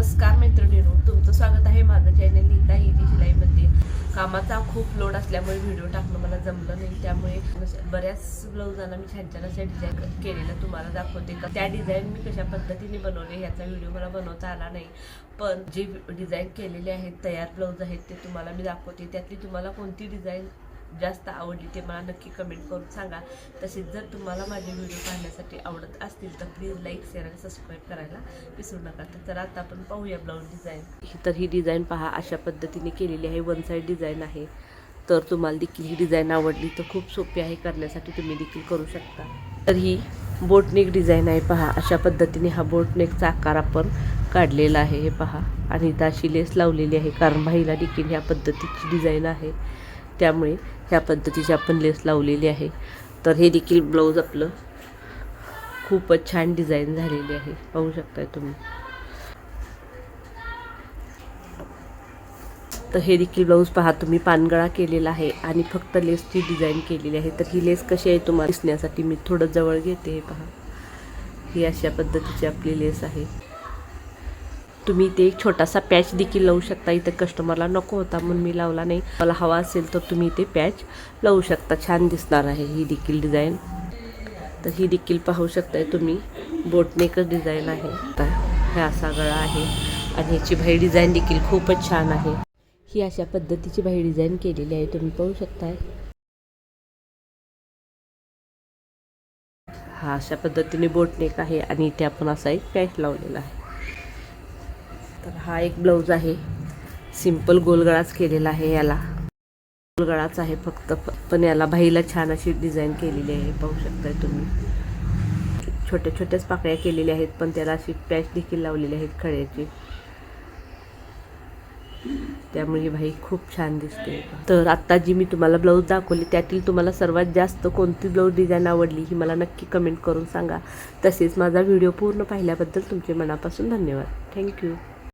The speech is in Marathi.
नमस्कार मैत्रिणींनो तुमचं स्वागत आहे माझं चॅनल लिहिता हिजी शिलाईमध्ये. कामाचा खूप लोड असल्यामुळे व्हिडिओ टाकणं मला जमलं नाही त्यामुळे बऱ्याच ब्लाऊजांना मी छान छान अशा डिझाईन केलेलं तुम्हाला दाखवते. का त्या डिझाईन मी कशा पद्धतीने बनवले याचा व्हिडिओ मला बनवता आला नाही. पण जे डिझाईन केलेले आहेत तयार ब्लाऊज आहेत ते तुम्हाला मी दाखवते. त्यातली तुम्हाला कोणती डिझाईन जास्त आवडली ते मला नक्की कमेंट करून सांगा. तसेच जर तुम्हाला माझे व्हिडिओ पाहण्यासाठी आवडत असतील तर प्लीज लाईक शेअर आणि सबस्क्राईब करायला विसरू नका. तर आता आपण पाहूया ब्लाऊज डिझाईन तर ही डिझाईन पहा अशा पद्धतीने केलेली आहे. वन साईड डिझाईन आहे. तर तुम्हाला देखील ही डिझाईन आवडली तर खूप सोपी आहे. करण्यासाठी तुम्ही देखील करू शकता. तर ही बोटनेक डिझाईन आहे पहा. अशा पद्धतीने हा बोटनेकचा आकार आपण काढलेला आहे. हे पहा. आणि इथं अशी लेस लावलेली आहे. कारण बाईला देखील ह्या पद्धतीची डिझाईन आहे. त्यामुळे ह्या पद्धतीची आपण लेस लावलेली आहे. तर हे देखील ब्लाऊज आपलं खूपच छान डिझाईन झालेली आहे. पाहू शकताय तुम्ही. तर हे देखील ब्लाऊज पहा तुम्ही पानगळा केलेला आहे आणि फक्त लेसची डिझाईन केलेली आहे. तर ही लेस कशी आहे तुम्हाला दिसण्यासाठी मी थोडं जवळ घेते हे पहा. ही अशा पद्धतीची आपली लेस आहे. तुम्ही ते एक छोटासा पॅच देखील लावू शकता. इथं कस्टमरला नको होता म्हणून मी लावला नाही. मला हवा असेल तर तुम्ही ते पॅच लावू शकता. छान दिसणार आहे ही देखील डिझाईन तर ही देखील पाहू शकताय तुम्ही. बोटनेकच डिझाईन आहे. तर हा असा गळा आहे. आणि ह्याची भाई डिझाईन देखील खूपच छान आहे. ही अशा पद्धतीची भाई डिझाईन केलेली आहे. तुम्ही पाहू शकताय. हा अशा पद्धतीने बोटनेक आहे. आणि इथे आपण असा एक पॅच लावलेला आहे. तर हा एक ब्लाऊज आहे. सिंपल गोलगळाच केलेला आहे याला. गोलगळाच आहे फक्त प- पण याला भाईला छान अशी डिझाईन केलेली आहे पाहू शकताय तुम्ही. छोट्या छोट्याच पाकळ्या केलेल्या आहेत पण त्याला अशी पॅच देखील लावलेली आहेत खड्याची त्यामुळे भाई खूप छान दिसते. तर आत्ता जी मी तुम्हाला ब्लाऊज दाखवली त्यातील तुम्हाला सर्वात जास्त कोणती ब्लाऊज डिझाईन आवडली ही मला नक्की कमेंट करून सांगा. तसेच माझा व्हिडिओ पूर्ण पाहिल्याबद्दल तुमचे मनापासून धन्यवाद. थँक्यू